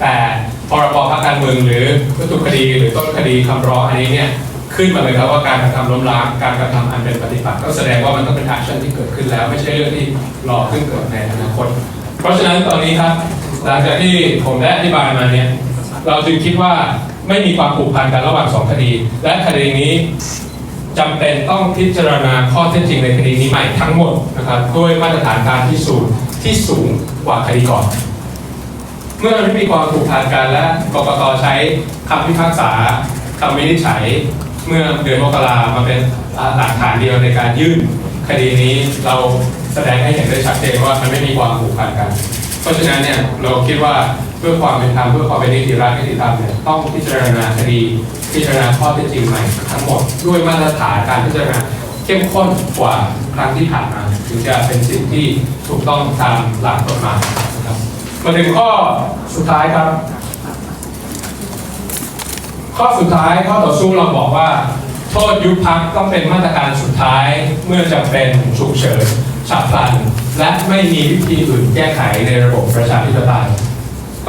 แต่พรบพักการเมืองหรือวัตถุคดีหรือต้นคดีคำร้องอันนี้เนี่ยขึ้นมาเลยครับว่าการกระทำล้มล้างการกระทำอันเป็นปฏิปักษ์ก็แสดงว่ามันต้องเป็นแอคชั่นที่เกิดขึ้นแล้ว ไม่ใช่เรื่องที่รอขึ้นเกิดในอนาคต เพราะฉะนั้นตอนนี้ครับหลังจากที่ผมได้อธิบายมาเนี่ยเราจึงคิดว่าไม่มีความผูกพันกันระหว่างสองคดี และคดีนี้จำเป็นต้องพิจารณาข้อเท็จจริงในคดีนี้ใหม่ทั้งหมดนะครับด้วยมาตรฐานการพิสูจน์ที่สูงกว่าคดีก่อน มื่อมันไม่มีความผูกพันกันและกกตใช้คำพิพากษาคำวินิจฉัย เมื่อเดือนมกรามาเป็นหลักฐานเดียวในการยื่นคดีนี้เราแสดงให้เห็นได้ชัดเจนว่ามันไม่มีความผูกพันกัน เพราะฉะนั้นเนี่ยเราคิดว่าเพื่อความเป็นธรรมเพื่อความเป็นนิติรัฐนิติธรรมเนี่ยต้องพิจารณาคดีพิจารณาข้อเท็จจริงใหม่ทั้งหมดด้วยมาตรฐานการพิจารณาเข้มข้นกว่าครั้งที่ผ่านมาถึงจะเป็นสิ่งที่ถูกต้องตามหลักกฎหมาย มาถึงข้อสุดท้ายครับ ข้อสุดท้ายข้อต่อสู้เราบอกว่า โทษยุบพักต้องเป็นมาตรการสุดท้ายเมื่อจำเป็นฉุกเฉินฉับพลัน และไม่มีวิธีอื่นแก้ไขในระบบประชาธิปไตย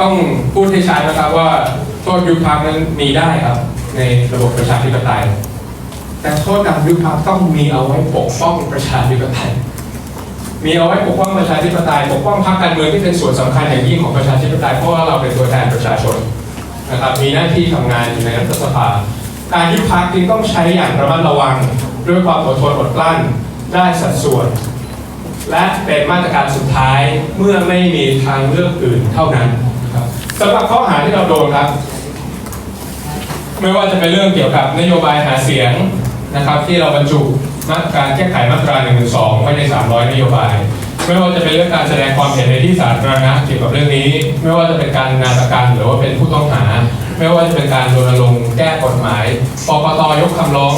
ต้องพูดให้ชัดนะครับว่าโทษยุบพักนั้นมีได้ครับในระบบประชาธิปไตย แต่โทษการยุบพักต้องมีเอาไว้ปกป้องประชาธิปไตย มีเอาไว้ปกป้องประชาธิปไตยปกป้องพรรคการเมืองที่เป็นส่วนสำคัญอย่างยิ่งของประชาธิปไตยเพราะว่าเราเป็นตัวแทนประชาชนนะครับมีหน้าที่ทำงานอยู่ในรัฐสภา การยุบพักจึงต้องใช้อย่างระมัดระวังด้วยความอดทนอดกลั้นได้สัดส่วน และเป็นมาตรการสุดท้ายเมื่อไม่มีทางเลือกอื่นเท่านั้นนะครับสำหรับข้อหาที่เราโดนครับ ไม่ว่าจะเป็นเรื่องเกี่ยวกับนโยบายหาเสียง นะครับที่เราบรรจุมาตรการแก้ไขมาตรา1นึไว้ใน 300 นโยบาย ไม่ว่าจะเป็นเรื่องการแสดงความเห็นในที่สาธารณะเกี่ยวกับเรื่องนี้ ไม่ว่าจะเป็นการนาฏการหรือว่าเป็นผู้ต้องหา ไม่ว่าจะเป็นการรณรงค์แก้กฎหมายปปตยกคำร้อง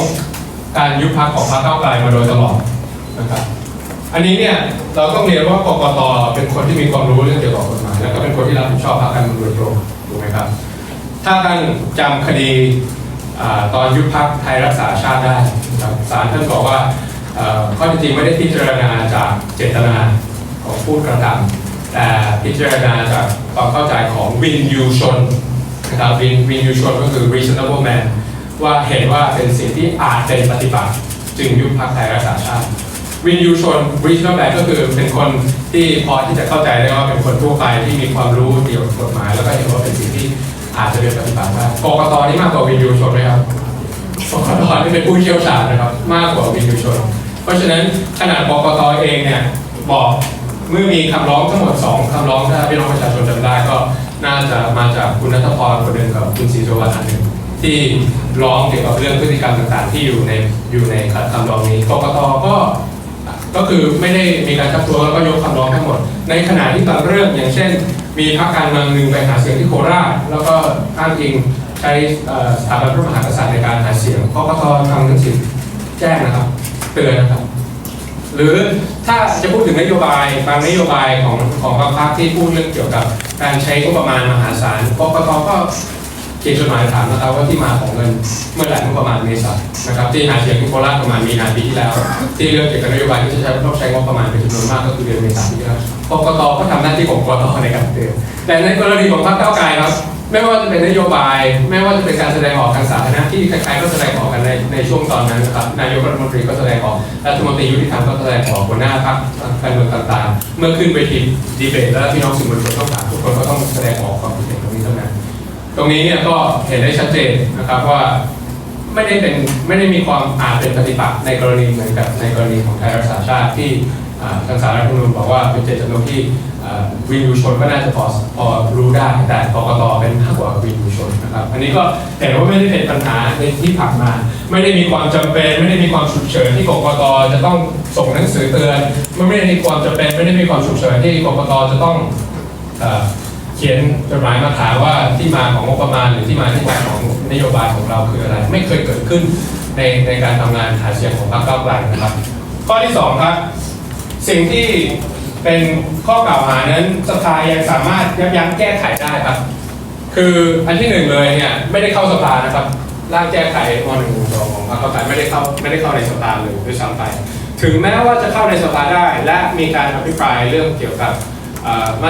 การยุบพักของพรรคก้าวไกลมาโดยตลอดนะครับอันนี้เนี่ยเราต้องเรียนว่ากกตเป็นคนที่มีความรู้เรื่องเกี่ยวกับกฎหมายแล้วก็เป็นคนที่รับผิดชอบพรรคการเมืองโดยตรงถูกไหมครับ ถ้าท่านจำคดี ตอนยุบพักไทยรักษาชาติได้ครับศาลท่านบอกว่าข้อเท็จจริงไม่ได้พิจารณาจากเจตนาของผู้กระทำแต่พิจารณาจากความเข้าใจของวินยูชนนะครับวินวินยูชนก็คือ reasonable man ว่าเห็นว่าเป็นสิ่งที่อาจเป็นปฏิบัติ จึงยุบพักไทยรักษาชาติวินยูชน reasonable man ก็คือเป็นคนที่พอที่จะเข้าใจได้ว่าเป็นคนทั่วไปที่มีความรู้เกี่ยวกับกฎหมาย แล้วก็เห็นว่าเป็นสิ่งที่ อาจจะเป็นปฏิบัติได้กกตนี่มากกว่าวินยูชนไหมครับกกตนี่เป็นผู้เชี่ยวชาญนะครับ มากกว่าวินยูชน เพราะฉะนั้นขนาดกกตเองเนี่ยบอกเมื่อมีคำร้องทั้งหมด 2คำร้องถ้าพี่น้องประชาชนจำได้ก็น่าจะมาจากคุณนัทพรคนหนึ่งกับคุณศรีสุวรรณอันหนึ่งที่ร้องเกี่ยวกับเรื่องพฤติกรรมต่างๆ ที่อยู่ในอยู่ในคำร้องนี้กกตก็ก็คือไม่ได้มีการชักตัวแล้วก็ยกคำร้องทั้งหมด ในขณะที่บางเรื่องอย่างเช่น มีพรรคการเมืองหนึ่งไปหาเสียงที่โคราชแล้วก็อ้างอิงใช้สถาบันพระมหากษัตริย์ในการหาเสียงกกตทำหนังสือแจ้งนะครับ เตือนนะครับ หรือถ้าจะพูดถึงนโยบายบางนโยบายของของบางพรรคที่พูดเรื่องเกี่ยวกับการใช้งบประมาณมหาศาลกกตก็ เขียนจดหมายถามนะครับว่าที่มาของเงินเมื่อไหร่งบประมาณเมษานะครับที่หาเสียงที่โคราชประมาณมีนาปีที่แล้ว ที่เรื่องเกี่ยวกับนโยบายที่จะใช้ต้องใช้งบประมาณเป็นจำนวนมากก็คือเดือนเมษายนที่แล้วกกตก็ทำหน้าที่ของกกตในการเตือนแต่ในกรณีของพรรคก้าวไกลครับไม่ว่าจะเป็นนโยบาย ไม่ว่าจะเป็นการแสดงออกทางสาธารณะที่ใครๆก็แสดงออกกันในในช่วงตอนนั้นนะครับนายกรัฐมนตรีก็แสดงออกรัฐมนตรียุติธรรมก็แสดงออกหัวหน้าพรรคการเมืองต่างๆ เมื่อขึ้นเวทีดีเบตแล้วพี่น้องสื่อมวลชนต้องถามทุกคนก็ต้องแสดงออกความคิดเห็น ตรงนี้เนี่ยก็เห็นได้ชัดเจนนะครับว่าไม่ได้เป็นไม่ได้มีความอาจเป็นปฏิปักษ์ในกรณีเหมือนกับในกรณีของไทยรักษาชาติที่ทางสารรัฐธรรมนูญบอกว่าเป็นเจตจำนงที่วินยูชนก็น่าจะพอพอรู้ได้แต่กกตเป็นมากกว่าวินยูชนนะครับอันนี้ก็เห็นว่าไม่ได้เป็นปัญหาในที่ผ่านมา ไม่ได้มีความจำเป็น ไม่ได้มีความฉุกเฉินที่กกตจะต้องส่งหนังสือเตือนไม่ได้มีความจำเป็น ไม่ได้มีความฉุกเฉินที่กกตจะต้อง เขียนจดหมายมาถามว่าที่มาของงบประมาณหรือที่มาที่ไปของนโยบายของเราคืออะไร ไม่เคยเกิดขึ้นในในการทำงานหาเสียงของพรรคก้าวไกลนะครับ ข้อที่สองครับสิ่งที่เป็นข้อกล่าวหานั้นสภายังสามารถยับยั้งแก้ไขได้ครับ คืออันที่หนึ่งเลยเนี่ยไม่ได้เข้าสภานะครับร่างแก้ไขมหนึ่งสองของพรรคก้าวไกลไม่ได้เข้าไม่ได้เข้าในสภาเลยด้วยซ้ำไปถึงแม้ว่าจะเข้าในสภาได้ และมีการอภิปรายเรื่องเกี่ยวกับอ่อมา